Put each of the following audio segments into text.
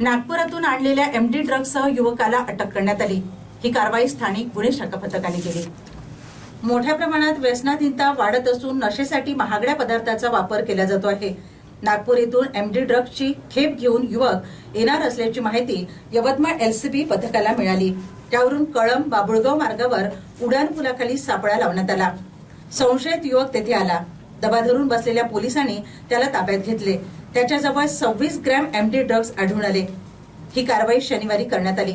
नागपुरातून आणलेल्या एमडी ड्रग्जसह युवकाला अटक करण्यात आली. ही कारवाई स्थानिक गुन्हे शाखा पथकाने केली. मोठ्या प्रमाणात व्यसनाधीनता वाढत असून नशेसाठी महागड्या पदार्थाचा वापर केला जातो आहे. नागपूर येथून एमडी ड्रग्जची खेप घेऊन युवक येणार असल्याची माहिती यवतमाळ एलसीबी पथकाला मिळाली. त्यावरून कळंब बाबुळगाव मार्गावर उडान पुलाखाली सापळा लावण्यात आला. संशयित युवक तेथे आला. दबा धरून बसलेल्या पोलिसांनी त्याला ताब्यात घेतले. त्याच्याजवळ सव्वीस ग्रॅम एमडी ड्रग्ज आढळून आले. ही कारवाई शनिवारी करण्यात आली.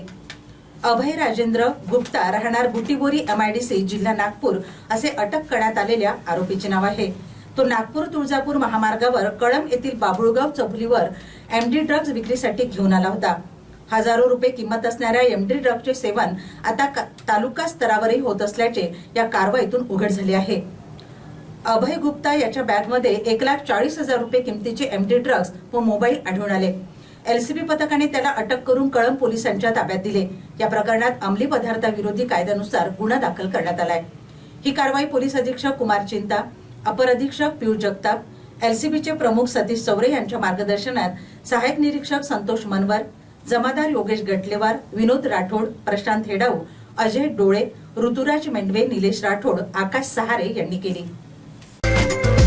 अभय राजेंद्र गुप्ता राहणार बुटीबोरी एमआयडीसी जिल्हा नागपूर असे अटक करण्यात आलेल्या आरोपीचे नाव आहे. तो नागपूर तुळजापूर महामार्गावर कळंब येथील बाबुळगाव चौफुलीवर एमडी ड्रग्ज विक्रीसाठी घेऊन आला होता. हजारो रुपये किंमत असणाऱ्या एमडी ड्रग्जचे सेवन आता का- तालुका स्तरावरही होत असल्याचे या कारवाईतून उघड झाले आहे. अभय गुप्ता याच्या बॅगमध्ये एक लाख चाळीस हजार रुपये किमतीचे एमटी ड्रग्ज व मोबाईल आढळून आले. एलसीबी पथकाने त्याला अटक करून कळंब पोलिसांच्या ताब्यात दिले. या प्रकरणात अंमली पदार्थाविरोधी कायद्यानुसार गुन्हा दाखल करण्यात आलाय. ही कारवाई पोलीस अधीक्षक कुमार चिंता अपर अधीक्षक पियुष जगताप एलसीबीचे प्रमुख सतीश चौरे यांच्या मार्गदर्शनात सहाय्यक निरीक्षक संतोष मनवर जमादार योगेश गटलेवार विनोद राठोड प्रशांत हेडाऊ अजय डोळे ऋतुराज मेंढवे निलेश राठोड आकाश सहारे यांनी केली. Bye.